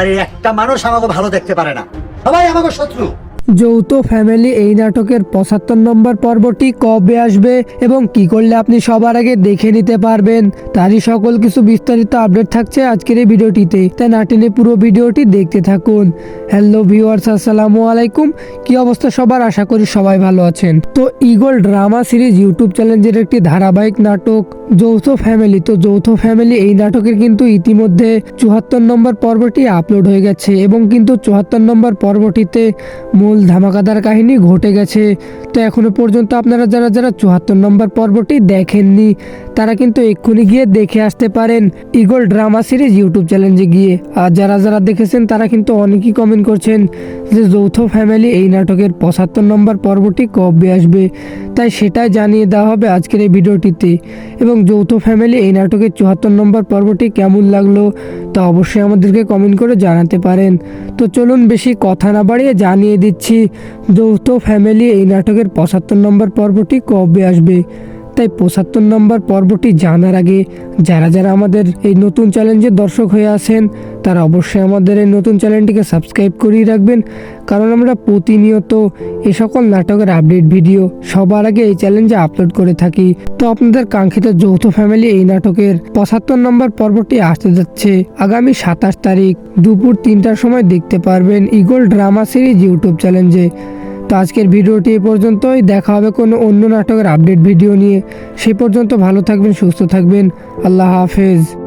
একটা মানুষ আমাকে ভালো দেখতে পারে না। সবাই আমাকে শত্রু। যৌথ ফ্যামিলি এই নাটকের পঁচাত্তর নম্বর পর্বটি কবে আসবে এবং কি করলে আপনি সবার আগে দেখে নিতে পারবেন, তারই সকল কিছু বিস্তারিত আপডেট থাকছে আজকের এই ভিডিওটিতে। তাই নাটিনে পুরো ভিডিওটি দেখতে থাকুন। হ্যালো ভিউয়ার্স, আসসালামু আলাইকুম। কি অবস্থা সবার? আশা করি সবাই ভালো আছেন। তো ইগল ড্রামা সিরিজ ইউটিউব চ্যালেঞ্জের একটি ধারাবাহিক নাটক, যৌথ ফ্যামিলি। তো যৌথ ফ্যামিলি এই নাটকের কিন্তু ইতিমধ্যে চুয়াত্তর নম্বর পর্বটি আপলোড হয়ে গেছে এবং কিন্তু চুয়াত্তর নম্বর পর্বটিতে মূল ধামাকাদার কাহিনী ঘটে গেছে। তো এখনও পর্যন্ত আপনারা যারা যারা চুয়াত্তর নম্বর পর্বটি দেখেননি, তারা কিন্তু এক্ষুনি গিয়ে দেখে আসতে পারেন ইগল ড্রামা সিরিজ ইউটিউব চ্যানেলে গিয়ে। আর যারা যারা দেখেছেন, তারা কিন্তু অনেকেই কমেন্ট করছেন যে যৌথ ফ্যামিলি এই নাটকের পঁচাত্তর নম্বর পর্বটি কবে আসবে? তাই সেটাই জানিয়ে দেওয়া হবে আজকের এই ভিডিওটিতে। এবং যৌথ ফ্যামিলি এই নাটকের চুয়াত্তর নম্বর পর্বটি কেমন লাগল, তা অবশ্যই আমাদেরকে কমেন্ট করে জানাতে পারেন। তো চলুন বেশি কথা না বাড়িয়ে জানিয়ে দিচ্ছি যৌথ ফ্যামিলি এই নাটকের পঁচাত্তর নম্বর পর্বটি কবে আসবে? তাই পঁচাত্তর নম্বর পর্বটি জানার আগে যারা যারা আমাদের এই নতুন চ্যালেঞ্জের দর্শক হয়ে আছেন, তারা অবশ্যই আমাদের এই নতুন চ্যানেলটিকে সাবস্ক্রাইব করিয়ে রাখবেন। কারণ আমরা প্রতিনিয়ত এ সকল নাটকের আপডেট ভিডিও সবার আগে এই চ্যালেঞ্জে আপলোড করে থাকি। তো আপনাদের কাঙ্ক্ষিত যৌথ ফ্যামিলি এই নাটকের পঁচাত্তর নম্বর পর্বটি আসতে যাচ্ছে আগামী সাতাশ তারিখ দুপুর তিনটার সময় দেখতে পারবেন ইগল ড্রামা সিরিজ ইউটিউব চ্যালেঞ্জে। তো আজকের ভিডিওটি এ পর্যন্তই। দেখা হবে কোনো অন্য নাটকের আপডেট ভিডিও নিয়ে। সে পর্যন্ত ভালো থাকবেন, সুস্থ থাকবেন। আল্লাহ হাফেজ।